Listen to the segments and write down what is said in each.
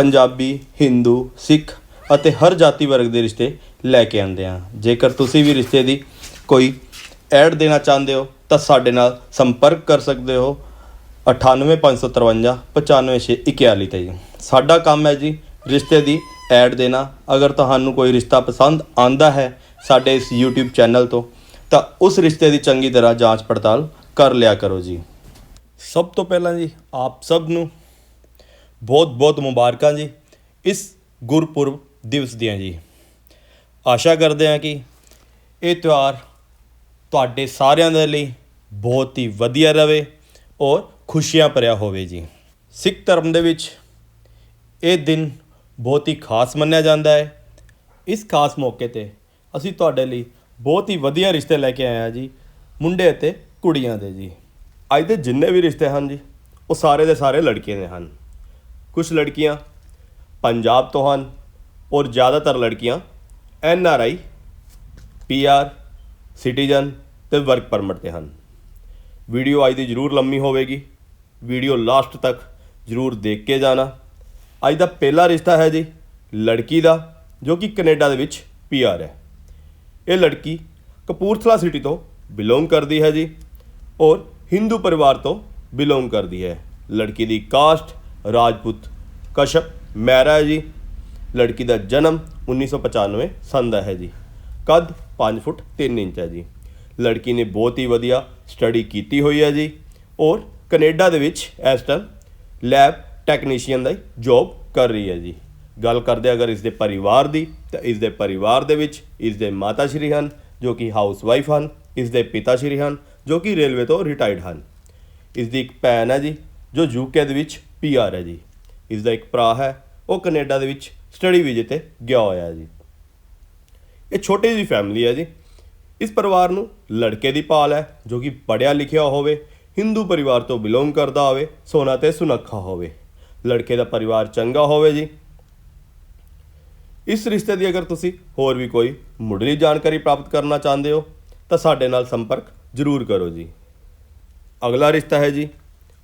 ਪੰਜਾਬੀ, ਹਿੰਦੂ, ਸਿੱਖ ਅਤੇ ਹਰ ਜਾਤੀ ਵਰਗ ਦੇ ਰਿਸ਼ਤੇ ਲੈ ਕੇ ਆਉਂਦੇ ਹਾਂ। ਜੇਕਰ ਤੁਸੀਂ ਵੀ ਰਿਸ਼ਤੇ ਦੀ ਕੋਈ ਐਡ ਦੇਣਾ ਚਾਹੁੰਦੇ ਹੋ, ਤਾਂ ਸਾਡੇ ਨਾਲ ਸੰਪਰਕ ਕਰ ਸਕਦੇ ਹੋ। 98553 95641 ਤੇ ਜੀ। ਸਾਡਾ ਕੰਮ ਹੈ ਜੀ ਰਿਸ਼ਤੇ ਦੀ ਐਡ ਦੇਣਾ। ਅਗਰ ਤੁਹਾਨੂੰ ਕੋਈ ਰਿਸ਼ਤਾ ਪਸੰਦ ਆਂਦਾ ਹੈ ਸਾਡੇ ਇਸ YouTube ਚੈਨਲ ਤੋਂ, ਤਾਂ ਉਸ ਰਿਸ਼ਤੇ ਦੀ ਚੰਗੀ ਤਰ੍ਹਾਂ ਜਾਂਚ ਪੜਤਾਲ ਕਰ ਲਿਆ ਕਰੋ ਜੀ। ਸਭ ਤੋਂ ਪਹਿਲਾਂ ਜੀ, ਆਪ ਸਭ ਨੂੰ ਬਹੁਤ ਬਹੁਤ ਮੁਬਾਰਕਾਂ ਜੀ ਇਸ ਗੁਰਪੁਰਬ ਦਿਵਸ ਦੀਆਂ ਜੀ। ਆਸ਼ਾ ਕਰਦੇ ਹਾਂ ਕਿ ਇਹ ਤਿਉਹਾਰ ਤੁਹਾਡੇ ਸਾਰਿਆਂ ਦੇ ਲਈ ਬਹੁਤ ਹੀ ਵਧੀਆ ਰਹੇ ਔਰ ਖੁਸ਼ੀਆਂ ਭਰਿਆ ਹੋਵੇ ਜੀ। ਸਿੱਖ ਧਰਮ ਦੇ ਵਿੱਚ ਇਹ ਦਿਨ ਬਹੁਤ ਹੀ ਖਾਸ ਮੰਨਿਆ ਜਾਂਦਾ ਹੈ। ਇਸ ਖਾਸ ਮੌਕੇ ਤੇ ਅਸੀਂ ਤੁਹਾਡੇ ਲਈ ਬਹੁਤ ਹੀ ਵਧੀਆ ਰਿਸ਼ਤੇ ਲੈ ਕੇ ਆਏ ਹਾਂ ਜੀ, ਮੁੰਡੇ ਅਤੇ ਕੁੜੀਆਂ ਦੇ ਜੀ। ਅੱਜ ਦੇ ਜਿੰਨੇ ਵੀ ਰਿਸ਼ਤੇ ਹਨ ਜੀ, ਉਹ ਸਾਰੇ ਦੇ ਸਾਰੇ ਲੜਕੀਆਂ ਦੇ ਹਨ। ਕੁਝ ਲੜਕੀਆਂ, ਪੰਜਾਬ ਤੋਂ ਹਨ ਔਰ ਜ਼ਿਆਦਾਤਰ ਲੜਕੀਆਂ N R I, P R, citizen ਤੇ ਵਰਕ ਪਰਮਿਟ ਤੇ ਹਨ। ਵੀਡੀਓ ਅੱਜ ਦੀ ਜ਼ਰੂਰ ਲੰਮੀ ਹੋਵੇਗੀ। ਵੀਡੀਓ ਲਾਸਟ ਤੱਕ ਜ਼ਰੂਰ ਦੇਖ ਕੇ ਜਾਣਾ। ਅੱਜ ਦਾ ਪਹਿਲਾ ਰਿਸ਼ਤਾ ਹੈ ਜੀ ਲੜਕੀ ਦਾ, ਜੋ ਕਿ ਕੈਨੇਡਾ ਦੇ ਵਿੱਚ ਪੀ ਆਰ ਹੈ। ਇਹ ਲੜਕੀ ਕਪੂਰਥਲਾ ਸਿਟੀ ਤੋਂ ਬਿਲੋਂਗ ਕਰਦੀ ਹੈ ਜੀ ਔਰ ਹਿੰਦੂ ਪਰਿਵਾਰ ਤੋਂ ਬਿਲੋਂਗ ਕਰਦੀ ਹੈ। ਲੜਕੀ ਦੀ ਕਾਸਟ ਰਾਜਪੂਤ ਕਸ਼ਪ ਮਹਿਰਾ ਹੈ ਜੀ। ਲੜਕੀ ਦਾ ਜਨਮ 1995 ਸੰਨ ਦਾ ਹੈ ਜੀ। ਕੱਦ 5 ਫੁੱਟ 3 ਇੰਚ ਹੈ ਜੀ। ਲੜਕੀ ਨੇ ਬਹੁਤ ਹੀ ਵਧੀਆ ਸਟੱਡੀ ਕੀਤੀ ਹੋਈ ਹੈ ਜੀ। ਔਰ ਕੈਨੇਡਾ ਦੇ ਵਿੱਚ ਇਸ ਟਾਈਮ ਲੈਬ ਟੈਕਨੀਸ਼ੀਅਨ ਦਾ ਜੌਬ ਕਰ ਰਹੀ ਹੈ ਜੀ। ਗੱਲ ਕਰਦੇ ਅਗਰ ਇਸ ਦੇ ਪਰਿਵਾਰ ਦੀ, ਤਾਂ ਇਸ ਦੇ ਪਰਿਵਾਰ ਦੇ ਵਿੱਚ ਇਸ ਦੇ ਮਾਤਾ ਸ਼੍ਰੀ ਹਨ, ਜੋ ਕਿ ਹਾਊਸ ਵਾਈਫ ਹਨ, ਇਸ ਦੇ ਪਿਤਾ ਸ਼੍ਰੀ ਹਨ, ਜੋ ਕਿ ਰੇਲਵੇ ਤੋਂ ਰਿਟਾਇਰਡ ਹਨ। ਇਸ ਦੀ ਇੱਕ ਭੈਣ ਹੈ ਜੀ, ਜੋ ਯੂਕੇ ਦੇ ਵਿੱਚ ਪੀਆਰ ਹੈ ਜੀ। ਇਸ ਦਾ ਇੱਕ ਭਰਾ ਹੈ, ਉਹ ਕੈਨੇਡਾ ਦੇ ਵਿੱਚ ਸਟੱਡੀ ਵੀਜ਼ੇ ਤੇ ਗਿਆ ਹੋਇਆ ਹੈ ਜੀ। ਇਹ ਛੋਟੀ ਜਿਹੀ ਫੈਮਿਲੀ ਹੈ ਜੀ। ਇਸ ਪਰਿਵਾਰ ਨੂੰ ਲੜਕੇ ਦੀ ਭਾਲ ਹੈ, ਜੋ ਕਿ ਪੜ੍ਹਿਆ ਲਿਖਿਆ ਹੋਵੇ, ਹਿੰਦੂ ਪਰਿਵਾਰ ਤੋਂ ਬਿਲੋਂਗ ਕਰਦਾ ਹੋਵੇ, ਸੋਨਾ ਤੇ ਸੁਨੱਖਾ ਹੋਵੇ। ਲੜਕੇ ਦਾ ਪਰਿਵਾਰ ਚੰਗਾ ਹੋਵੇ ਜੀ। ਇਸ ਰਿਸ਼ਤੇ ਦੀ ਅਗਰ ਤੁਸੀਂ ਹੋਰ ਵੀ ਕੋਈ ਮੁੱਢਲੀ ਜਾਣਕਾਰੀ ਪ੍ਰਾਪਤ ਕਰਨਾ ਚਾਹੁੰਦੇ ਹੋ, ਤਾਂ ਸਾਡੇ ਨਾਲ ਸੰਪਰਕ ਜ਼ਰੂਰ ਕਰੋ ਜੀ। ਅਗਲਾ ਰਿਸ਼ਤਾ ਹੈ ਜੀ,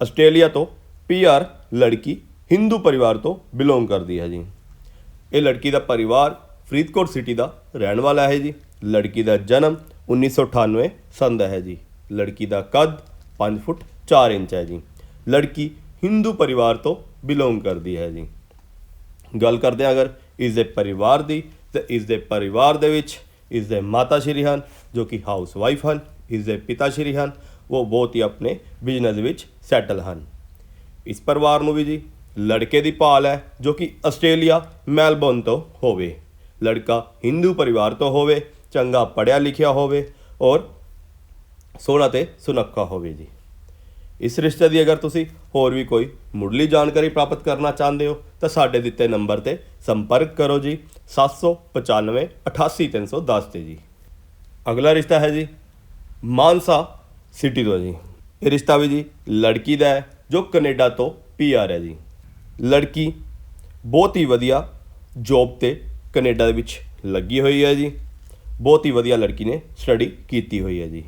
ਆਸਟ੍ਰੇਲੀਆ ਤੋਂ ਪੀਆਰ ਲੜਕੀ ਹਿੰਦੂ ਪਰਿਵਾਰ ਤੋਂ ਬਿਲੋਂਗ ਕਰਦੀ ਹੈ ਜੀ। ਇਹ ਲੜਕੀ ਦਾ ਪਰਿਵਾਰ ਫਰੀਦਕੋਟ ਸਿਟੀ ਦਾ ਰਹਿਣ ਵਾਲਾ ਹੈ ਜੀ। ਲੜਕੀ ਦਾ ਜਨਮ 1998 ਸੰਨ ਦਾ ਹੈ ਜੀ। ਲੜਕੀ ਦਾ ਕੱਦ 5 ਫੁੱਟ 4 ਇੰਚ ਹੈ ਜੀ। ਲੜਕੀ ਹਿੰਦੂ ਪਰਿਵਾਰ ਤੋਂ ਬਿਲੋਂਗ ਕਰਦੀ ਹੈ ਜੀ। ਗੱਲ ਕਰਦੇ ਹਾਂ ਅਗਰ ਇਸ ਦੇ ਪਰਿਵਾਰ ਦੀ, ਤੇ ਇਸ ਦੇ ਪਰਿਵਾਰ ਦੇ ਵਿੱਚ ਇਸ ਦੇ ਮਾਤਾ ਸ਼੍ਰੀ ਹਨ, ਜੋ ਕਿ ਹਾਊਸ ਵਾਈਫ ਹਨ। ਇਸ ਦੇ ਪਿਤਾ ਸ਼੍ਰੀ ਹਨ, ਉਹ ਬਹੁਤ ਹੀ ਆਪਣੇ ਬਿਜ਼ਨਸ ਵਿੱਚ ਸੈਟਲ ਹਨ। ਇਸ ਪਰਿਵਾਰ ਨੂੰ ਵੀ ਜੀ, ਲੜਕੇ ਦੀ ਭਾਲ ਹੈ ਜੋ ਕਿ ਆਸਟ੍ਰੇਲੀਆ, ਮੈਲਬੌਰਨ ਤੋਂ ਹੋਵੇ। ਲੜਕਾ ਹਿੰਦੂ ਪਰਿਵਾਰ ਤੋਂ ਹੋਵੇ, ਚੰਗਾ ਪੜ੍ਹਿਆ ਲਿਖਿਆ ਹੋਵੇ ਔਰ ਸੋਹਣਾ ਤੇ ਸੁਨੱਖਾ ਹੋਵੇ ਜੀ। ਇਸ ਰਿਸ਼ਤੇ ਦੀ ਅਗਰ ਤੁਸੀਂ ਹੋਰ ਵੀ ਕੋਈ ਮੁੱਢਲੀ ਜਾਣਕਾਰੀ ਪ੍ਰਾਪਤ ਕਰਨਾ ਚਾਹੁੰਦੇ ਹੋ, ਤਾਂ ਸਾਡੇ ਦਿੱਤੇ ਨੰਬਰ ਤੇ ਸੰਪਰਕ ਕਰੋ ਜੀ 795 88310 ਤੇ ਜੀ। ਅਗਲਾ ਰਿਸ਼ਤਾ ਹੈ ਜੀ, ਮਾਨਸਾ ਸਿਟੀ ਤੋਂ ਜੀ। ਇਹ ਰਿਸ਼ਤਾ ਵੀ ਜੀ, ਲੜਕੀ ਦਾ ਹੈ ਜੋ ਕੈਨੇਡਾ ਤੋਂ ਪੀਆਰ ਹੈ ਜੀ। ਲੜਕੀ ਬਹੁਤ ਹੀ ਵਧੀਆ ਜੌਬ ਤੇ ਕੈਨੇਡਾ ਦੇ ਵਿੱਚ ਲੱਗੀ ਹੋਈ ਹੈ ਜੀ। ਬਹੁਤ ਹੀ ਵਧੀਆ ਲੜਕੀ ਨੇ ਸਟੱਡੀ ਕੀਤੀ ਹੋਈ ਹੈ ਜੀ।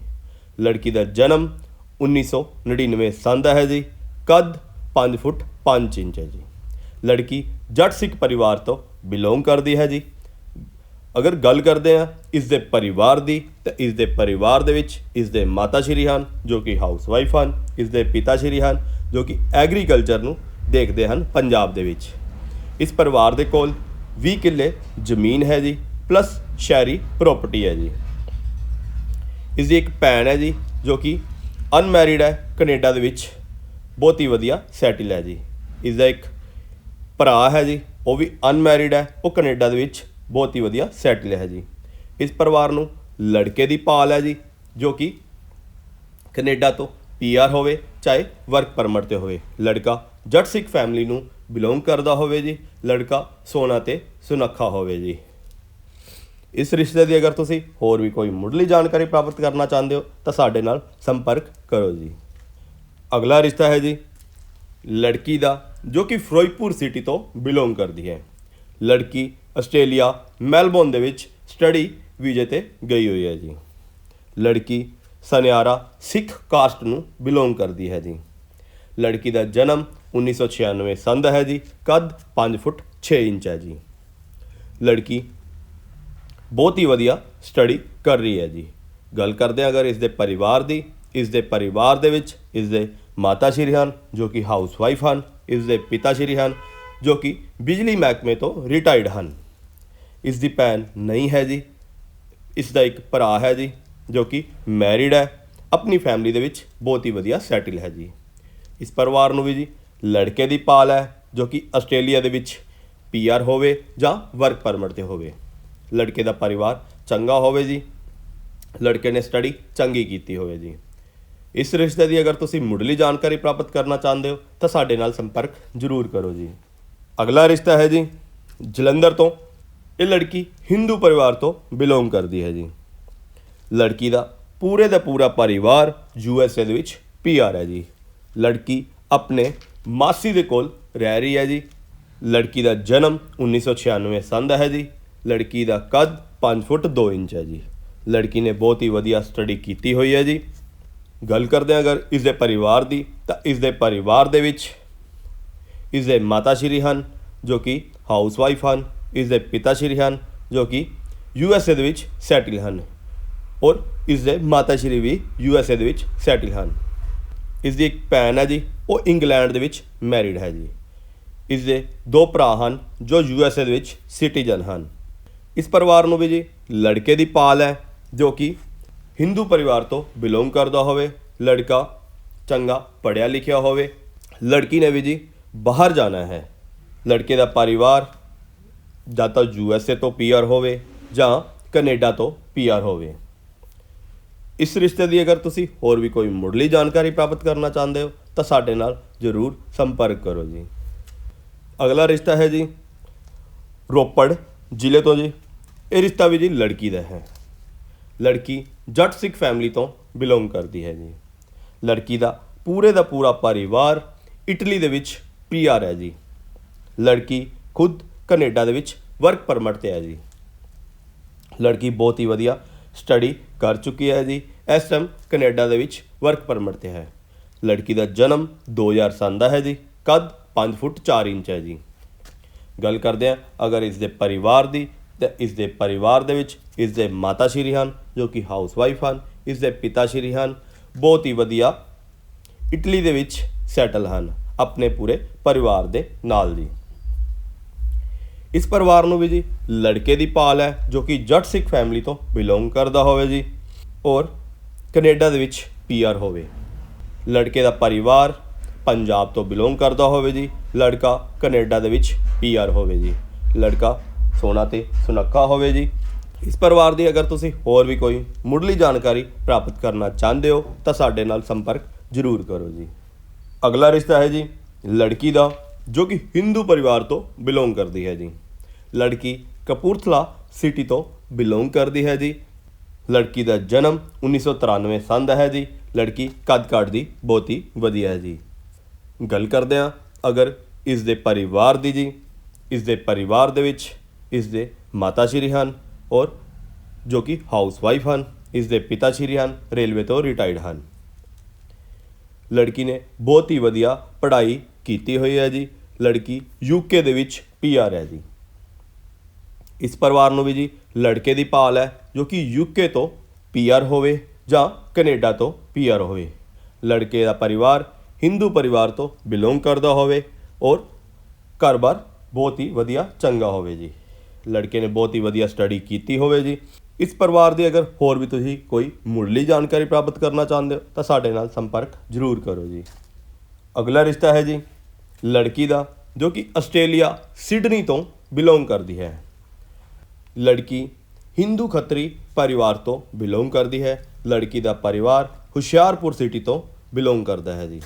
ਲੜਕੀ ਦਾ ਜਨਮ 1999 ਸੰਨ ਦਾ ਹੈ ਜੀ। ਕੱਦ 5 ਫੁੱਟ 5 ਇੰਚ ਹੈ ਜੀ। ਲੜਕੀ ਜੱਟ ਸਿੱਖ ਪਰਿਵਾਰ ਤੋਂ ਬਿਲੋਂਗ ਕਰਦੀ ਹੈ ਜੀ। ਅਗਰ ਗੱਲ ਕਰਦੇ ਆ ਇਸ ਦੇ ਪਰਿਵਾਰ ਦੀ, ਤਾਂ ਇਸ ਦੇ ਪਰਿਵਾਰ ਦੇ ਵਿੱਚ ਇਸ ਦੇ ਮਾਤਾ ਸ਼੍ਰੀ ਹਨ, ਜੋ ਕਿ ਹਾਊਸ ਵਾਈਫ ਹਨ, ਇਸ ਦੇ ਪਿਤਾ ਸ਼੍ਰੀ ਹਨ, ਜੋ ਕਿ ਐਗਰੀਕਲਚਰ ਨੂੰ ਦੇਖਦੇ ਹਨ ਪੰਜਾਬ ਦੇ ਵਿੱਚ। ਇਸ ਪਰਿਵਾਰ ਦੇ ਕੋਲ 20 ਕਿੱਲੇ ਜ਼ਮੀਨ ਹੈ ਜੀ ਪਲੱਸ ਸ਼ਹਿਰੀ ਪ੍ਰਾਪਰਟੀ ਹੈ ਜੀ। ਇਸ ਦੀ ਇੱਕ ਭੈਣ ਹੈ ਜੀ, ਜੋ ਕਿ ਅਨਮੈਰਿਡ ਹੈ, ਕੈਨੇਡਾ ਦੇ ਵਿੱਚ। ਬਹੁਤ ਹੀ ਵਧੀਆ ਸੈਟਲ ਹੈ ਜੀ। ਇਸ ਦਾ ਇੱਕ ਭਰਾ ਹੈ ਜੀ, ਉਹ ਵੀ ਅਨਮੈਰਿਡ ਹੈ, ਉਹ ਕੈਨੇਡਾ ਦੇ ਵਿੱਚ ਬਹੁਤ ਹੀ ਵਧੀਆ ਸੈਟਲ ਹੈ ਜੀ। ਇਸ ਪਰਿਵਾਰ ਨੂੰ ਲੜਕੇ ਦੀ ਭਾਲ ਹੈ ਜੀ, ਜੋ ਕਿ ਕੈਨੇਡਾ ਤੋਂ ਪੀਆਰ ਹੋਵੇ, ਚਾਹੇ ਵਰਕ ਪਰਮਿਟ ਤੇ ਹੋਵੇ। ਲੜਕਾ ਜੱਟ ਸਿੱਖ ਫੈਮਿਲੀ ਨੂੰ ਬਿਲੋਂਗ ਕਰਦਾ ਹੋਵੇ ਜੀ, ਲੜਕਾ ਸੋਹਣਾ ਤੇ ਸੁਨੱਖਾ ਹੋਵੇ ਜੀ। ਇਸ ਰਿਸ਼ਤੇ ਦੀ ਅਗਰ ਤੁਸੀਂ ਹੋਰ ਵੀ ਕੋਈ ਮੁੱਢਲੀ ਜਾਣਕਾਰੀ ਪ੍ਰਾਪਤ ਕਰਨਾ ਚਾਹੁੰਦੇ ਹੋ, ਤਾਂ ਸਾਡੇ ਨਾਲ ਸੰਪਰਕ ਕਰੋ ਜੀ। ਅਗਲਾ ਰਿਸ਼ਤਾ ਹੈ ਜੀ, ਲੜਕੀ ਦਾ, ਜੋ ਕਿ ਫਿਰੋਜ਼ਪੁਰ ਸਿਟੀ ਤੋਂ ਬਿਲੋਂਗ ਕਰਦੀ ਹੈ। ਲੜਕੀ ਆਸਟ੍ਰੇਲੀਆ, ਮੈਲਬੌਰਨ ਦੇ ਵਿੱਚ ਸਟੱਡੀ ਵੀਜ਼ੇ ਤੇ ਗਈ ਹੋਈ ਹੈ ਜੀ। ਲੜਕੀ ਸਨਿਆਰਾ ਸਿੱਖ ਕਾਸਟ ਨੂੰ ਬਿਲੋਂਗ ਕਰਦੀ ਹੈ ਜੀ। ਲੜਕੀ ਦਾ ਜਨਮ 1996 ਦਾ ਹੈ ਜੀ, ਕੱਦ 5 ਫੁੱਟ 6 ਇੰਚ ਹੈ ਜੀ। ਲੜਕੀ ਬਹੁਤ ਹੀ ਵਧੀਆ ਸਟੱਡੀ ਕਰ ਰਹੀ ਹੈ ਜੀ। ਗੱਲ ਕਰਦੇ ਹਾਂ ਅਗਰ ਇਸ ਦੇ ਪਰਿਵਾਰ ਦੀ, ਇਸ ਦੇ ਪਰਿਵਾਰ ਦੇ ਵਿੱਚ ਇਸ ਦੇ ਮਾਤਾ ਸ਼੍ਰੀ ਹਨ ਜੋ ਕਿ ਹਾਊਸ ਵਾਈਫ ਹਨ, ਇਸ ਦੇ ਪਿਤਾ ਸ਼੍ਰੀ ਹਨ ਜੋ ਕਿ ਬਿਜਲੀ ਮਹਿਕਮੇ ਤੋਂ ਰਿਟਾਇਰਡ ਹਨ। ਇਸ ਦੀ ਭੈਣ ਨਹੀਂ ਹੈ ਜੀ। ਇਸ ਦਾ ਇੱਕ ਭਰਾ ਹੈ ਜੀ, ਜੋ ਕਿ ਮੈਰਿਡ ਹੈ। ਆਪਣੀ ਫੈਮਿਲੀ ਦੇ ਵਿੱਚ ਬਹੁਤ ਹੀ ਵਧੀਆ ਸੈਟਲ ਹੈ ਜੀ। ਇਸ ਪਰਿਵਾਰ ਨੂੰ ਵੀ ਜੀ ਲੜਕੇ ਦੀ ਪਾਲ ਹੈ, ਜੋ ਕਿ ਆਸਟ੍ਰੇਲੀਆ ਦੇ ਵਿੱਚ ਪੀਆਰ ਹੋਵੇ ਜਾਂ ਵਰਕ ਪਰਮਿਟ ਤੇ ਹੋਵੇ। ਲੜਕੇ ਦਾ ਪਰਿਵਾਰ ਚੰਗਾ ਹੋਵੇ ਜੀ। ਲੜਕੇ ਨੇ ਸਟੱਡੀ ਚੰਗੀ ਕੀਤੀ ਹੋਵੇ ਜੀ। ਇਸ ਰਿਸ਼ਤੇ ਦੀ ਅਗਰ ਤੁਸੀਂ ਮੁੱਢਲੀ ਜਾਣਕਾਰੀ ਪ੍ਰਾਪਤ ਕਰਨਾ ਚਾਹੁੰਦੇ ਹੋ, ਤਾਂ ਸਾਡੇ ਨਾਲ ਸੰਪਰਕ ਜ਼ਰੂਰ ਕਰੋ ਜੀ। ਅਗਲਾ ਰਿਸ਼ਤਾ ਹੈ ਜੀ ਜਲੰਧਰ ਤੋਂ। ਇਹ ਲੜਕੀ ਹਿੰਦੂ ਪਰਿਵਾਰ ਤੋਂ ਬਿਲੋਂਗ ਕਰਦੀ ਹੈ ਜੀ। ਲੜਕੀ ਦਾ ਪੂਰੇ ਦਾ ਪੂਰਾ ਪਰਿਵਾਰ ਯੂ ਐਸ ਏ ਦੇ ਵਿੱਚ ਪੀਆਰ ਹੈ ਜੀ। ਲੜਕੀ ਆਪਣੇ ਮਾਸੀ ਦੇ ਕੋਲ ਰਹਿ ਰਹੀ ਹੈ ਜੀ। ਲੜਕੀ ਦਾ ਜਨਮ 1996 ਦਾ ਹੈ ਜੀ। ਲੜਕੀ ਦਾ ਕੱਦ 5 ਫੁੱਟ 2 ਇੰਚ ਹੈ ਜੀ। ਲੜਕੀ ਨੇ ਬਹੁਤ ਹੀ ਵਧੀਆ ਸਟੱਡੀ ਕੀਤੀ ਹੋਈ ਹੈ ਜੀ। ਗੱਲ ਕਰਦੇ ਹਾਂ ਅਗਰ ਇਸ ਦੇ ਪਰਿਵਾਰ ਦੀ ਤਾਂ ਇਸ ਦੇ ਪਰਿਵਾਰ ਦੇ ਵਿੱਚ ਇਸ ਦੇ ਮਾਤਾ ਸ਼੍ਰੀ ਹਨ ਜੋ ਕਿ ਹਾਊਸਵਾਈਫ ਹਨ ਇਸ ਦੇ ਪਿਤਾ ਸ਼੍ਰੀ ਹਨ ਜੋ ਕਿ ਯੂ ਐਸ ਏ ਦੇ ਵਿੱਚ ਸੈਟਲ ਹਨ ਔਰ ਇਸ ਦੇ ਮਾਤਾ ਸ਼੍ਰੀ ਵੀ ਯੂ ਐਸ ਏ ਦੇ ਵਿੱਚ ਸੈਟਲ ਹਨ ਇਸ ਦੀ ਇੱਕ ਭੈਣ ਹੈ ਜੀ, ਉਹ ਇੰਗਲੈਂਡ ਦੇ ਵਿੱਚ ਮੈਰਿਡ ਹੈ ਜੀ। ਇਸ ਦੇ ਦੋ ਭਰਾ ਹਨ, ਜੋ ਯੂ ਐਸ ਏ ਦੇ ਵਿੱਚ ਸਿਟੀਜ਼ਨ ਹਨ। ਇਸ ਪਰਿਵਾਰ ਨੂੰ ਵੀ ਜੀ ਲੜਕੇ ਦੀ ਪਾਲ ਹੈ, ਜੋ ਕਿ ਹਿੰਦੂ ਪਰਿਵਾਰ ਤੋਂ ਬਿਲੋਂਗ ਕਰਦਾ ਹੋਵੇ, ਲੜਕਾ ਚੰਗਾ ਪੜ੍ਹਿਆ ਲਿਖਿਆ ਹੋਵੇ, ਲੜਕੀ ਨੇ ਵੀ ਜੀ ਬਾਹਰ ਜਾਣਾ ਹੈ। ਲੜਕੇ ਦਾ ਪਰਿਵਾਰ ਜਾਂ ਤਾਂ ਯੂ ਐਸ ਏ ਤੋਂ ਪੀਆਰ ਹੋਵੇ ਜਾਂ ਕੈਨੇਡਾ ਤੋਂ ਪੀਆਰ ਹੋਵੇ। ਇਸ ਰਿਸ਼ਤੇ ਦੀ ਅਗਰ ਤੁਸੀਂ ਹੋਰ ਵੀ ਕੋਈ ਮੁੱਢਲੀ ਜਾਣਕਾਰੀ ਪ੍ਰਾਪਤ ਕਰਨਾ ਚਾਹੁੰਦੇ ਹੋ, ਤਾਂ ਸਾਡੇ ਨਾਲ ਜ਼ਰੂਰ ਸੰਪਰਕ ਕਰੋ ਜੀ। ਅਗਲਾ ਰਿਸ਼ਤਾ ਹੈ ਜੀ ਰੋਪੜ ਜ਼ਿਲ੍ਹੇ ਤੋਂ ਜੀ। ਇਹ ਰਿਸ਼ਤਾ ਵੀ ਜੀ ਲੜਕੀ ਦਾ ਹੈ। ਲੜਕੀ ਜੱਟ ਸਿੱਖ ਫੈਮਿਲੀ ਤੋਂ ਬਿਲੋਂਗ ਕਰਦੀ ਹੈ ਜੀ। ਲੜਕੀ ਦਾ ਪੂਰੇ ਦਾ ਪੂਰਾ ਪਰਿਵਾਰ ਇਟਲੀ ਦੇ ਵਿੱਚ ਪੀਆਰ ਹੈ ਜੀ। ਲੜਕੀ ਖੁਦ ਕੈਨੇਡਾ ਦੇ ਵਿੱਚ ਵਰਕ ਪਰਮਿਟ ਤੇ ਹੈ ਜੀ। ਲੜਕੀ ਬਹੁਤ ਹੀ ਵਧੀਆ ਸਟੱਡੀ ਕਰ ਚੁੱਕੀ ਹੈ ਜੀ। ਇਸ ਟਾਈਮ ਕੈਨੇਡਾ ਦੇ ਵਿੱਚ ਵਰਕ ਪਰਮਿਟ ਤੇ ਹੈ। ਲੜਕੀ ਦਾ ਜਨਮ 2007 ਦਾ ਹੈ ਜੀ। ਕੱਦ 5 ਫੁੱਟ 4 ਇੰਚ ਹੈ ਜੀ। ਗੱਲ ਕਰਦੇ ਹਾਂ ਅਗਰ ਇਸ ਦੇ ਪਰਿਵਾਰ ਦੀ ਤਾਂ ਇਸ ਦੇ ਪਰਿਵਾਰ ਦੇ ਵਿੱਚ ਇਸ ਦੇ ਮਾਤਾ ਸ਼੍ਰੀ ਹਨ, ਜੋ ਕਿ ਹਾਊਸ ਵਾਈਫ ਹਨ, ਇਸ ਦੇ ਪਿਤਾ ਸ਼੍ਰੀ ਹਨ, ਬਹੁਤ ਹੀ ਵਧੀਆ ਇਟਲੀ ਦੇ ਵਿੱਚ ਸੈਟਲ ਹਨ। ਆਪਣੇ ਪੂਰੇ ਪਰਿਵਾਰ ਦੇ ਨਾਲ ਜੀ ਇਸ ਪਰਿਵਾਰ ਨੂੰ ਵੀ ਜੀ ਲੜਕੇ ਦੀ ਪਾਲ ਹੈ, ਜੋ ਕਿ ਜੱਟ ਸਿੱਖ ਫੈਮਿਲੀ ਤੋਂ ਬਿਲੋਂਗ ਕਰਦਾ ਹੋਵੇ ਜੀ ਔਰ ਕੈਨੇਡਾ ਦੇ ਵਿੱਚ ਪੀਆਰ ਹੋਵੇ। ਲੜਕੇ ਦਾ ਪਰਿਵਾਰ ਪੰਜਾਬ ਤੋਂ ਬਿਲੋਂਗ ਕਰਦਾ ਹੋਵੇ ਜੀ, ਲੜਕਾ ਕੈਨੇਡਾ ਦੇ ਵਿੱਚ ਪੀਆਰ ਹੋਵੇ ਜੀ, ਲੜਕਾ ਸੋਹਣਾ ਤੇ ਸੁਨੱਖਾ ਹੋਵੇ ਜੀ। ਇਸ ਪਰਿਵਾਰ ਦੀ ਅਗਰ ਤੁਸੀਂ ਹੋਰ ਵੀ ਕੋਈ ਮੁੱਢਲੀ ਜਾਣਕਾਰੀ ਪ੍ਰਾਪਤ ਕਰਨਾ ਚਾਹੁੰਦੇ ਹੋ, ਤਾਂ ਸਾਡੇ ਨਾਲ ਸੰਪਰਕ ਜ਼ਰੂਰ ਕਰੋ ਜੀ। ਅਗਲਾ ਰਿਸ਼ਤਾ ਹੈ ਜੀ ਲੜਕੀ ਦਾ, ਜੋ ਕਿ ਹਿੰਦੂ ਪਰਿਵਾਰ ਤੋਂ ਬਿਲੋਂਗ ਕਰਦੀ ਹੈ ਜੀ। ਲੜਕੀ ਕਪੂਰਥਲਾ ਸਿਟੀ ਤੋਂ ਬਿਲੋਂਗ ਕਰਦੀ ਹੈ ਜੀ। ਲੜਕੀ ਦਾ ਜਨਮ 1993 ਸੰਨ ਦਾ ਹੈ ਜੀ। ਲੜਕੀ ਕੱਦ ਕਾਠ ਦੀ ਬਹੁਤ ਹੀ ਵਧੀਆ ਹੈ ਜੀ। ਗੱਲ ਕਰਦੇ ਹਾਂ ਅਗਰ ਇਸ ਦੇ ਪਰਿਵਾਰ ਦੀ ਜੀ। ਇਸ ਦੇ ਪਰਿਵਾਰ ਦੇ ਵਿੱਚ ਇਸ ਦੇ ਮਾਤਾ ਸ਼੍ਰੀ ਹਨ ਔਰ ਜੋ ਕਿ ਹਾਊਸ ਵਾਈਫ ਹਨ, ਇਸ ਦੇ ਪਿਤਾ ਸ਼੍ਰੀ ਹਨ, ਰੇਲਵੇ ਤੋਂ ਰਿਟਾਇਰਡ ਹਨ। ਲੜਕੀ ਨੇ ਬਹੁਤ ਹੀ ਵਧੀਆ ਪੜ੍ਹਾਈ ਕੀਤੀ ਹੋਈ ਹੈ ਜੀ। ਲੜਕੀ ਯੂਕੇ ਦੇ ਵਿੱਚ ਪੀਆਰ ਹੈ ਜੀ। ਇਸ ਪਰਿਵਾਰ ਨੂੰ ਵੀ ਜੀ ਲੜਕੇ ਦੀ ਭਾਲ ਹੈ ਜੋ ਕਿ ਯੂਕੇ ਤੋਂ ਪੀਆਰ ਹੋਵੇ ਜਾਂ ਕੈਨੇਡਾ ਤੋਂ ਪੀਆਰ ਹੋਵੇ। ਲੜਕੇ ਦਾ ਪਰਿਵਾਰ ਹਿੰਦੂ ਪਰਿਵਾਰ ਤੋਂ ਬਿਲੋਂਗ ਕਰਦਾ ਹੋਵੇ ਔਰ ਘਰ-ਬਾਰ ਬਹੁਤ ਹੀ ਵਧੀਆ ਚੰਗਾ ਹੋਵੇ ਜੀ। ਲੜਕੇ ਨੇ ਬਹੁਤ ਹੀ ਵਧੀਆ ਸਟੱਡੀ ਕੀਤੀ ਹੋਵੇ ਜੀ। ਇਸ ਪਰਿਵਾਰ ਦੀ ਅਗਰ ਹੋਰ ਵੀ ਤੁਸੀਂ ਕੋਈ ਮੁੱਢਲੀ ਜਾਣਕਾਰੀ ਪ੍ਰਾਪਤ ਕਰਨਾ ਚਾਹੁੰਦੇ ਹੋ, ਤਾਂ ਸਾਡੇ ਨਾਲ ਸੰਪਰਕ ਜ਼ਰੂਰ ਕਰੋ ਜੀ। ਅਗਲਾ ਰਿਸ਼ਤਾ ਹੈ ਜੀ ਲੜਕੀ ਦਾ, ਜੋ ਕਿ ਆਸਟ੍ਰੇਲੀਆ, ਸਿਡਨੀ ਤੋਂ ਬਿਲੋਂਗ ਕਰਦੀ ਹੈ। ਲੜਕੀ ਹਿੰਦੂ ਖੱਤਰੀ ਪਰਿਵਾਰ ਤੋਂ ਬਿਲੋਂਗ ਕਰਦੀ ਹੈ। ਲੜਕੀ ਦਾ ਪਰਿਵਾਰ ਹੁਸ਼ਿਆਰਪੁਰ ਸਿਟੀ ਤੋਂ ਬਿਲੋਂਗ ਕਰਦਾ ਹੈ ਜੀ।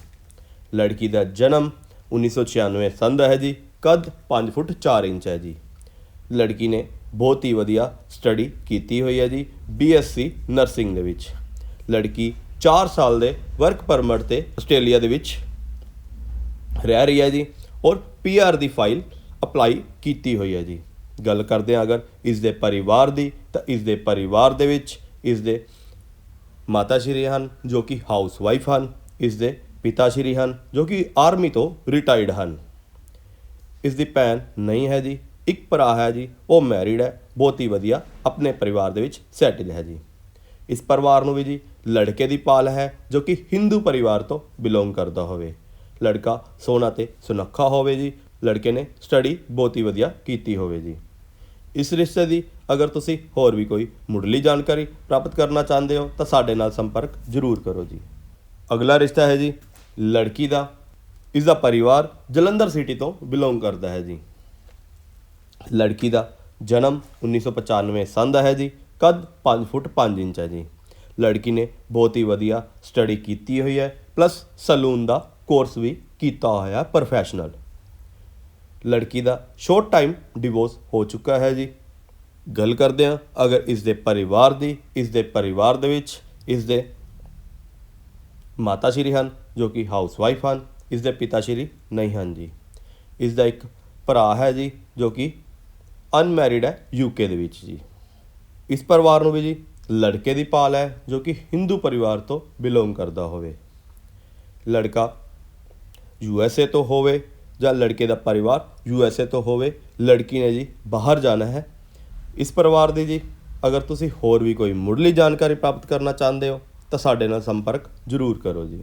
ਲੜਕੀ ਦਾ ਜਨਮ 1996 ਦਾ ਹੈ ਜੀ, ਕੱਦ 5 ਫੁੱਟ 4 ਇੰਚ ਹੈ ਜੀ। ਲੜਕੀ ਨੇ ਬਹੁਤ ਹੀ ਵਧੀਆ ਸਟੱਡੀ ਕੀਤੀ ਹੋਈ ਹੈ ਜੀ ਬੀਐਸਸੀ ਨਰਸਿੰਗ ਦੇ ਵਿੱਚ। ਲੜਕੀ 4 ਸਾਲ ਦੇ ਵਰਕ ਪਰਮਿਟ ਤੇ ਆਸਟ੍ਰੇਲੀਆ ਦੇ ਵਿੱਚ ਰਹਿ ਰਹੀ ਹੈ ਜੀ ਔਰ ਪੀਆਰ ਦੀ ਫਾਈਲ ਅਪਲਾਈ ਕੀਤੀ ਹੋਈ ਹੈ ਜੀ। ਗੱਲ ਕਰਦੇ ਹਾਂ ਅਗਰ ਇਸ ਦੇ ਪਰਿਵਾਰ ਦੀ, ਤਾਂ ਇਸ ਦੇ ਪਰਿਵਾਰ ਦੇ ਵਿੱਚ ਇਸ ਦੇ ਮਾਤਾ ਸ਼੍ਰੀ ਹਨ, ਜੋ ਕਿ ਹਾਊਸ ਵਾਈਫ ਹਨ, ਇਸ ਦੇ ਪਿਤਾ ਸ਼੍ਰੀ ਹਨ, ਜੋ ਕਿ ਆਰਮੀ ਤੋਂ ਰਿਟਾਇਰਡ ਹਨ। ਇਸ ਦੀ ਭੈਣ ਨਹੀਂ ਹੈ ਜੀ। ਇੱਕ ਭਰਾ ਹੈ ਜੀ, ਉਹ ਮੈਰਿਡ ਹੈ, ਬਹੁਤ ਹੀ ਵਧੀਆ, ਆਪਣੇ ਪਰਿਵਾਰ ਦੇ ਵਿੱਚ ਸੈਟਲ ਹੈ ਜੀ। ਇਸ ਪਰਿਵਾਰ ਨੂੰ ਵੀ ਜੀ ਲੜਕੇ ਦੀ ਪਾਲ ਹੈ, ਜੋ ਕਿ ਹਿੰਦੂ ਪਰਿਵਾਰ ਤੋਂ ਬਿਲੋਂਗ ਕਰਦਾ ਹੋਵੇ। ਲੜਕਾ ਸੋਹਣਾ ਤੇ ਸੁਨੱਖਾ ਹੋਵੇ ਜੀ, ਲੜਕੇ ਨੇ ਸਟੱਡੀ ਬਹੁਤ ਹੀ ਵਧੀਆ ਕੀਤੀ ਹੋਵੇ ਜੀ। ਇਸ ਰਿਸ਼ਤੇ ਦੀ ਅਗਰ ਤੁਸੀਂ ਹੋਰ ਵੀ ਕੋਈ ਮੁੱਢਲੀ ਜਾਣਕਾਰੀ ਪ੍ਰਾਪਤ ਕਰਨਾ ਚਾਹੁੰਦੇ ਹੋ, ਤਾਂ ਸਾਡੇ ਨਾਲ ਸੰਪਰਕ ਜ਼ਰੂਰ ਕਰੋ ਜੀ। ਅਗਲਾ ਰਿਸ਼ਤਾ ਹੈ ਜੀ, ਲੜਕੀ ਦਾ। ਇਸ ਦਾ ਪਰਿਵਾਰ ਜਲੰਧਰ ਸਿਟੀ ਤੋਂ ਬਿਲੋਂਗ ਕਰਦਾ ਹੈ ਜੀ। ਲੜਕੀ ਦਾ ਜਨਮ 1995 ਸੰਨ ਦਾ ਹੈ ਜੀ, ਕੱਦ 5 ਫੁੱਟ 5 ਇੰਚ ਹੈ ਜੀ। ਲੜਕੀ ਨੇ ਬਹੁਤ ਹੀ ਵਧੀਆ ਸਟੱਡੀ ਕੀਤੀ ਹੋਈ ਹੈ ਪਲੱਸ ਸਲੂਨ ਦਾ ਕੋਰਸ ਵੀ ਕੀਤਾ ਹੋਇਆ ਪ੍ਰੋਫੈਸ਼ਨਲ ਲੜਕੀ ਦਾ ਸ਼ੋਰਟ ਟਾਈਮ ਡਿਵੋਰਸ ਹੋ ਚੁੱਕਾ ਹੈ ਜੀ। ਗੱਲ ਕਰਦੇ ਹਾਂ, ਅਗਰ ਇਸ ਦੇ ਪਰਿਵਾਰ ਦੀ, ਇਸ ਦੇ ਪਰਿਵਾਰ ਦੇ ਵਿੱਚ, ਇਸ ਦੇ ਮਾਤਾ ਸ਼੍ਰੀ ਹਨ, ਜੋ ਕਿ ਹਾਊਸ ਵਾਈਫ ਹਨ, ਇਸ ਦੇ ਪਿਤਾ ਸ਼੍ਰੀ ਨਹੀਂ ਹਨ ਜੀ। ਇਸ ਦਾ ਇੱਕ ਭਰਾ ਹੈ ਜੀ, ਜੋ ਕਿ ਅਨਮੈਰਿਡ ਹੈ ਯੂਕੇ ਦੇ ਵਿੱਚ ਜੀ। ਇਸ ਪਰਿਵਾਰ ਨੂੰ ਵੀ ਜੀ ਲੜਕੇ ਦੀ ਪਾਲ ਹੈ, ਜੋ ਕਿ ਹਿੰਦੂ ਪਰਿਵਾਰ ਤੋਂ ਬਿਲੋਂਗ ਕਰਦਾ ਹੋਵੇ। ਲੜਕਾ ਯੂ ਐੱਸ ਏ ਤੋਂ ਹੋਵੇ ਜਾਂ ਲੜਕੇ ਦਾ ਪਰਿਵਾਰ ਯੂ ਐੱਸ ਏ ਤੋਂ ਹੋਵੇ, ਲੜਕੀ ਨੇ ਜੀ ਬਾਹਰ ਜਾਣਾ ਹੈ। ਇਸ ਪਰਿਵਾਰ ਦੀ ਜੀ ਅਗਰ ਤੁਸੀਂ ਹੋਰ ਵੀ ਕੋਈ ਮੁੱਢਲੀ ਜਾਣਕਾਰੀ ਪ੍ਰਾਪਤ ਕਰਨਾ ਚਾਹੁੰਦੇ ਹੋ, ਤਾਂ ਸਾਡੇ ਨਾਲ ਸੰਪਰਕ ਜ਼ਰੂਰ ਕਰੋ ਜੀ।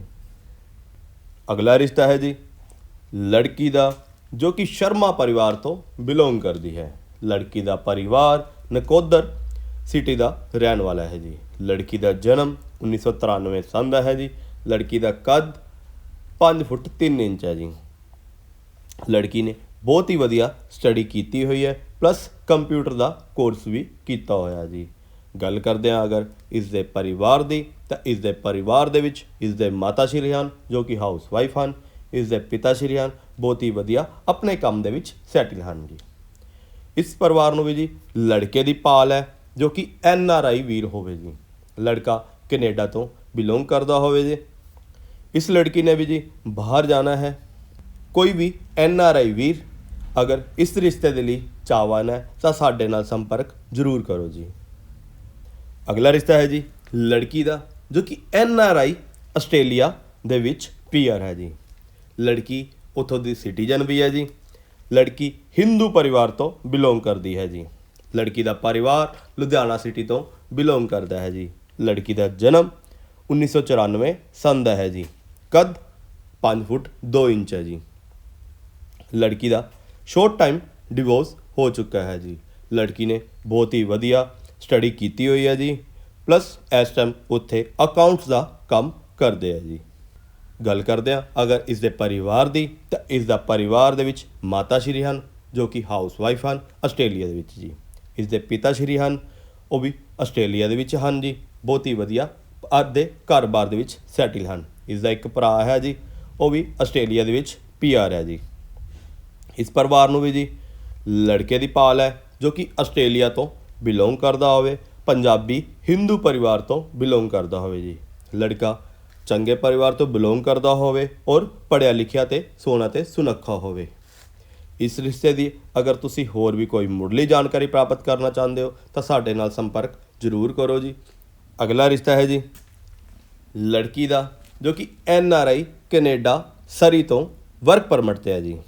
ਅਗਲਾ ਰਿਸ਼ਤਾ ਹੈ ਜੀ ਲੜਕੀ ਦਾ, ਜੋ ਕਿ ਸ਼ਰਮਾ ਪਰਿਵਾਰ ਤੋਂ ਬਿਲੋਂਗ ਕਰਦੀ ਹੈ। ਲੜਕੀ ਦਾ ਪਰਿਵਾਰ ਨਕੋਦਰ ਸਿਟੀ ਦਾ ਰਹਿਣ ਵਾਲਾ ਹੈ ਜੀ। ਲੜਕੀ ਦਾ ਜਨਮ 1993 ਸੰਨ ਦਾ ਹੈ ਜੀ। ਲੜਕੀ ਦਾ ਕੱਦ 5 ਫੁੱਟ 3 ਇੰਚ ਹੈ ਜੀ। ਲੜਕੀ ਨੇ ਬਹੁਤ ਹੀ ਵਧੀਆ ਸਟੱਡੀ ਕੀਤੀ ਹੋਈ ਹੈ, ਪਲੱਸ ਕੰਪਿਊਟਰ ਦਾ ਕੋਰਸ ਵੀ ਕੀਤਾ ਹੋਇਆ ਜੀ। ਗੱਲ ਕਰਦੇ ਹਾਂ ਅਗਰ ਇਸ ਦੇ ਪਰਿਵਾਰ ਦੀ, ਤਾਂ ਇਸ ਦੇ ਪਰਿਵਾਰ ਦੇ ਵਿੱਚ ਇਸ ਦੇ ਮਾਤਾ ਸ਼੍ਰੀ ਹਨ, ਜੋ ਕਿ ਹਾਊਸ ਵਾਈਫ ਹਨ। ਇਸ ਦੇ ਪਿਤਾ ਸ਼੍ਰੀ ਹਨ, ਬਹੁਤ ਹੀ ਵਧੀਆ ਆਪਣੇ ਕੰਮ ਦੇ ਵਿੱਚ ਸੈਟਲ ਹਨ ਜੀ। ਇਸ ਪਰਿਵਾਰ ਨੂੰ ਵੀ ਜੀ ਲੜਕੇ ਦੀ ਪਾਲ ਹੈ, ਜੋ ਕਿ ਐਨ ਆਰ ਆਈ ਵੀਰ ਹੋਵੇ ਜੀ। ਲੜਕਾ ਕੈਨੇਡਾ ਤੋਂ ਬਿਲੋਂਗ ਕਰਦਾ ਹੋਵੇ ਜੀ। ਇਸ ਲੜਕੀ ਨੇ ਵੀ ਜੀ ਬਾਹਰ ਜਾਣਾ ਹੈ। ਕੋਈ ਵੀ ਐਨ ਆਰ ਆਈ ਵੀਰ ਅਗਰ ਇਸ ਰਿਸ਼ਤੇ ਦੇ ਲਈ ਚਾਹਵਾਨ ਹੈ, ਤਾਂ ਸਾਡੇ ਨਾਲ ਸੰਪਰਕ ਜ਼ਰੂਰ ਕਰੋ ਜੀ। ਅਗਲਾ ਰਿਸ਼ਤਾ ਹੈ ਜੀ ਲੜਕੀ ਦਾ, ਜੋ ਕਿ ਐਨ ਆਰ ਆਈ ਆਸਟ੍ਰੇਲੀਆ ਦੇ ਵਿੱਚ ਪੀਆਰ ਹੈ ਜੀ। ਲੜਕੀ ਉਥੋਂ ਦੀ ਸਿਟੀਜ਼ਨ ਵੀ ਹੈ ਜੀ। ਲੜਕੀ ਹਿੰਦੂ ਪਰਿਵਾਰ ਤੋਂ ਬਿਲੋਂਗ ਕਰਦੀ ਹੈ ਜੀ। ਲੜਕੀ ਦਾ ਪਰਿਵਾਰ ਲੁਧਿਆਣਾ ਸਿਟੀ ਤੋਂ ਬਿਲੋਂਗ ਕਰਦਾ ਹੈ ਜੀ। ਲੜਕੀ ਦਾ ਜਨਮ 1994 ਸੰਨ ਦਾ ਹੈ ਜੀ। ਕੱਦ 5 ਫੁੱਟ 2 ਇੰਚ ਹੈ ਜੀ। ਲੜਕੀ ਦਾ ਸ਼ੋਰਟ ਟਾਈਮ ਡਿਵੋਰਸ ਹੋ ਚੁੱਕਾ ਹੈ ਜੀ। ਲੜਕੀ ਨੇ ਬਹੁਤ ਹੀ ਵਧੀਆ ਸਟੱਡੀ ਕੀਤੀ ਹੋਈ ਹੈ ਜੀ। ਪਲੱਸ ਇਸ ਟਾਈਮ ਉੱਥੇ ਅਕਾਊਂਟਸ ਦਾ ਕੰਮ ਕਰਦੇ ਹੈ ਜੀ। ਗੱਲ ਕਰਦੇ ਹਾਂ। ਅਗਰ ਇਸ ਦੇ ਪਰਿਵਾਰ ਦੀ, ਤਾਂ ਇਸ ਦਾ ਪਰਿਵਾਰ ਦੇ ਵਿੱਚ ਮਾਤਾ ਸ਼੍ਰੀ ਹਨ, ਜੋ ਕਿ ਹਾਊਸ ਵਾਈਫ ਹਨ, ਆਸਟ੍ਰੇਲੀਆ ਦੇ ਵਿੱਚ ਜੀ। ਇਸ ਦੇ ਪਿਤਾ ਸ਼੍ਰੀ ਹਨ, ਉਹ ਵੀ ਆਸਟ੍ਰੇਲੀਆ ਦੇ ਵਿੱਚ ਹਨ ਜੀ। ਬਹੁਤ ਹੀ ਵਧੀਆ ਅੱਜ ਦੇ ਘਰ-ਬਾਰ ਦੇ ਵਿੱਚ ਸੈਟਲ ਹਨ। ਇਸ ਦਾ ਇੱਕ ਭਰਾ ਹੈ ਜੀ, ਉਹ ਵੀ ਆਸਟ੍ਰੇਲੀਆ ਦੇ ਵਿੱਚ ਪੀਆਰ ਹੈ ਜੀ। ਇਸ ਪਰਿਵਾਰ ਨੂੰ ਵੀ ਜੀ ਲੜਕੇ ਦੀ ਪਾਲ ਹੈ, ਜੋ ਕਿ ਆਸਟ੍ਰੇਲੀਆ ਤੋਂ ਬਿਲੋਂਗ ਕਰਦਾ ਹੋਵੇ, ਪੰਜਾਬੀ ਹਿੰਦੂ ਪਰਿਵਾਰ ਤੋਂ ਬਿਲੋਂਗ ਕਰਦਾ ਹੋਵੇ ਜੀ। ਲੜਕਾ ਚੰਗੇ ਪਰਿਵਾਰ ਤੋਂ ਬਿਲੋਂਗ ਕਰਦਾ ਹੋਵੇ ਔਰ ਪੜ੍ਹਿਆ ਲਿਖਿਆ ਤੇ ਸੋਹਣਾ ਤੇ ਸੁਨੱਖਾ ਹੋਵੇ। ਇਸ ਰਿਸ਼ਤੇ ਦੀ ਅਗਰ ਤੁਸੀਂ ਹੋਰ ਵੀ ਕੋਈ ਮੁੱਢਲੀ ਜਾਣਕਾਰੀ ਪ੍ਰਾਪਤ ਕਰਨਾ ਚਾਹੁੰਦੇ ਹੋ, ਤਾਂ ਸਾਡੇ ਨਾਲ ਸੰਪਰਕ ਜ਼ਰੂਰ ਕਰੋ ਜੀ। ਅਗਲਾ ਰਿਸ਼ਤਾ ਹੈ ਜੀ, ਲੜਕੀ ਦਾ, ਜੋ ਕਿ ਐਨ ਆਰ ਆਈ ਕੈਨੇਡਾ ਸਰੀ ਤੋਂ ਵਰਕ ਪਰਮਿਟ ਤੇ ਹੈ ਜੀ।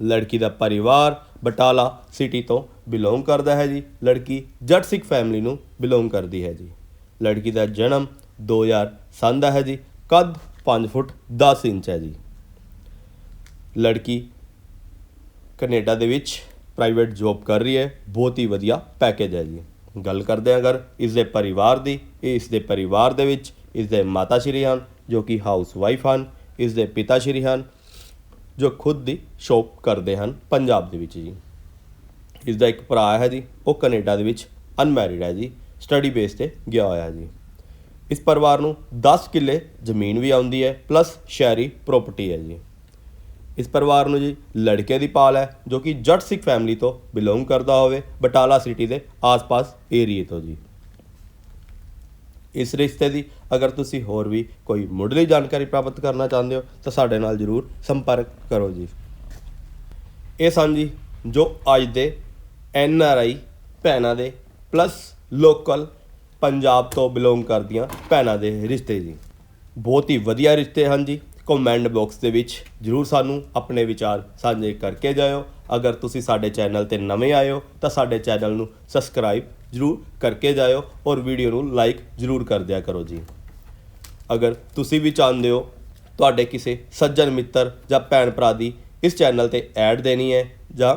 ਲੜਕੀ ਦਾ ਪਰਿਵਾਰ ਬਟਾਲਾ ਸਿਟੀ ਤੋਂ ਬਿਲੋਂਗ ਕਰਦਾ ਹੈ ਜੀ। ਲੜਕੀ ਜੱਟ ਸਿੱਖ ਫੈਮਿਲੀ ਨੂੰ ਬਿਲੋਂਗ ਕਰਦੀ ਹੈ ਜੀ। ਲੜਕੀ ਦਾ ਜਨਮ 2000 ਸੰਨ ਦਾ ਹੈ ਜੀ, ਕੱਦ 5 ਫੁੱਟ 10 ਇੰਚ ਹੈ ਜੀ। ਲੜਕੀ ਕੈਨੇਡਾ ਦੇ ਵਿੱਚ ਪ੍ਰਾਈਵੇਟ ਜੌਬ ਕਰ ਰਹੀ ਹੈ, ਬਹੁਤ ਹੀ ਵਧੀਆ ਪੈਕੇਜ ਹੈ ਜੀ। ਗੱਲ ਕਰਦੇ ਹਾਂ ਅਗਰ ਇਸ ਦੇ ਪਰਿਵਾਰ ਦੀ, ਇਹ ਇਸ ਦੇ ਪਰਿਵਾਰ ਦੇ ਵਿੱਚ ਇਸ ਦੇ ਮਾਤਾ ਸ਼੍ਰੀ ਹਨ, ਜੋ ਕਿ ਹਾਊਸ ਵਾਈਫ ਹਨ, ਇਸ ਦੇ ਪਿਤਾ ਸ਼੍ਰੀ ਹਨ, ਜੋ ਖੁਦ ਦੀ ਸ਼ੌਪ ਕਰਦੇ ਹਨ ਪੰਜਾਬ ਦੇ ਵਿੱਚ ਜੀ। ਇਸ ਦਾ ਇੱਕ ਭਰਾ ਹੈ ਜੀ, ਉਹ ਕੈਨੇਡਾ ਦੇ ਵਿੱਚ ਅਨਮੈਰਿਡ ਹੈ ਜੀ ਸਟੱਡੀ ਬੇਸ ਤੇ ਗਿਆ ਹੋਇਆ ਜੀ। ਇਸ ਪਰਿਵਾਰ ਨੂੰ 10 ਕਿੱਲੇ ਜ਼ਮੀਨ ਵੀ ਆਉਂਦੀ ਹੈ ਪਲੱਸ ਸ਼ਹਿਰੀ ਪ੍ਰਾਪਰਟੀ ਹੈ ਜੀ। ਇਸ ਪਰਿਵਾਰ ਨੂੰ ਜੀ ਲੜਕੇ ਦੀ ਪਾਲ ਹੈ, ਜੋ ਕਿ ਜੱਟ ਸਿੱਖ ਫੈਮਿਲੀ ਤੋਂ ਬਿਲੋਂਗ ਕਰਦਾ ਹੋਵੇ, ਬਟਾਲਾ ਸਿਟੀ ਦੇ ਆਸ-ਪਾਸ ਏਰੀਏ ਤੋਂ ਜੀ। ਇਸ ਰਿਸ਼ਤੇ ਦੀ ਅਗਰ ਤੁਸੀਂ ਹੋਰ ਵੀ ਕੋਈ ਮੁੱਢਲੀ ਜਾਣਕਾਰੀ ਪ੍ਰਾਪਤ ਕਰਨਾ ਚਾਹੁੰਦੇ ਹੋ, ਤਾਂ ਸਾਡੇ ਨਾਲ ਜਰੂਰ ਸੰਪਰਕ ਕਰੋ ਜੀ। ਇਹ ਸਨ ਜੀ ਜੋ ਅੱਜ ਦੇ ਐਨ ਆਰ ਆਈ ਭੈਣਾਂ ਦੇ ਪਲੱਸ ਲੋਕਲ ਪੰਜਾਬ ਤੋਂ ਬਿਲੋਂਗ ਕਰਦੀਆਂ ਭੈਣਾਂ ਦੇ ਰਿਸ਼ਤੇ ਜੀ। ਬਹੁਤ ਹੀ ਵਧੀਆ ਰਿਸ਼ਤੇ ਹਨ ਜੀ। ਕਮੈਂਟ ਬਾਕਸ ਦੇ ਵਿੱਚ ਜਰੂਰ ਸਾਨੂੰ ਆਪਣੇ ਵਿਚਾਰ ਸਾਂਝੇ ਕਰਕੇ ਜਾਇਓ। ਅਗਰ ਤੁਸੀਂ ਸਾਡੇ ਚੈਨਲ ਤੇ ਨਵੇਂ ਆਏ ਹੋ, ਤਾਂ ਸਾਡੇ ਚੈਨਲ ਨੂੰ ਸਬਸਕ੍ਰਾਈਬ ਜਰੂਰ ਕਰਕੇ ਜਾਇਓ ਔਰ ਵੀਡੀਓ ਨੂੰ ਲਾਈਕ ਜਰੂਰ ਕਰ ਦਿਆ ਕਰੋ ਜੀ। ਅਗਰ ਤੁਸੀਂ ਵੀ ਚਾਹੁੰਦੇ ਹੋ ਤੁਹਾਡੇ ਕਿਸੇ ਸੱਜਣ ਮਿੱਤਰ ਜਾਂ ਭੈਣ ਭਰਾ ਦੀ ਇਸ ਚੈਨਲ ਤੇ ਐਡ ਦੇਣੀ ਹੈ ਜਾਂ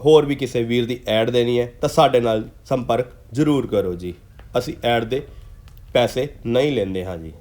ਹੋਰ ਵੀ ਕਿਸੇ ਵੀਰ ਦੀ ਐਡ ਦੇਣੀ ਹੈ, ਤਾਂ ਸਾਡੇ ਨਾਲ ਸੰਪਰਕ ਜ਼ਰੂਰ ਕਰੋ ਜੀ। ਅਸੀਂ ਐਡ ਦੇ ਪੈਸੇ ਨਹੀਂ ਲੈਂਦੇ ਹਾਂ ਜੀ